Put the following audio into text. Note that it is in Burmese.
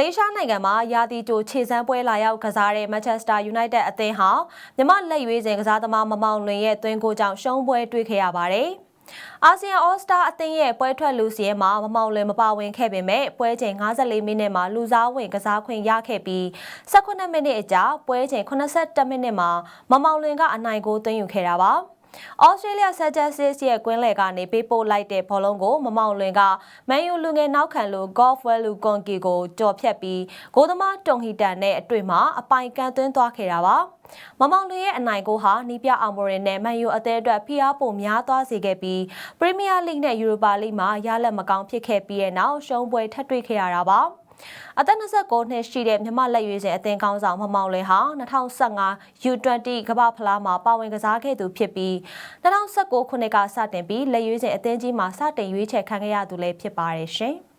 လေးရှားနိုင်ငံမှာရာသီတိုခြေစမ်းပွဲလာရောက်ကစားတဲ့ Manchester United အသင်းဟာမြမလက်ရွေးစင်ကစားသမားမမောင်လွင်ရဲ့သွင်းကိုကြောင့်ရှုံးပွဲတွေ့ခဲ့ရပါတယ်။အာဆီယံအော်စတာအသင်းရဲ့ပွဲထွက်လူစီရဲမှာမမောင်လွင်မပါဝင်ခဲ့ပေမဲ့ပွဲချိန်54မိနစ်မှာလူစားဝင်ကစားခွင့်ရခဲ့ပြီး18မိနစ်အကြာပွဲချိန်82မိနစ်မှာမမောင်လွင်ကအနိုင်ကိုသွင်းယူခဲ့တာပါ။ ဩစတြေးလျဆက်ချက်စစ်ရဲ့ကွင်းလယ်ကနေပေးပို့လိုက်တဲ့ဘောလုံးကိုမမောင်လွင်ကမန်ယူလူငယ်နောက်ခံလို golf well လူကွန်ကီကိုကြော်ဖြတ်ပြီးဂိုးသမားတုံဟီတန်နဲ့အတွေ့မှာအပိုင်ကန်သွင်းသွားခဲ့တာပါမမောင်လွင်ရဲ့အနိုင်ကိုဟာနီးပြအောင်မိုရင်နဲ့မန်ယူအသင်းအတွက်ဖိအားပိုများသွားစေခဲ့ပြီးပရီးမီးယားလိဂ်နဲ့ယူရိုပါလိဂ်မှာရလက်မကောင်းဖြစ်ခဲ့ပြီးတဲ့နောက်ရှုံးပွဲထပ်တွေ့ခဲ့ရတာပါ။ အသက်29နှစ်ရှိတဲ့မြမလက်ရွေးစင်အသင်းကောင်းဆောင်မမောင်လင်းဟာ2015 U20 ကမ္ဘာဖလားမှာပါဝင်ကစားခဲ့သူဖြစ်ပြီး2019ခုနှစ်ကစတင်ပြီးလက်ရွေးစင်အသင်းကြီးမှာစတင်ရွေးချယ်ခံခဲ့ရသူလည်းဖြစ်ပါတယ်ရှင်။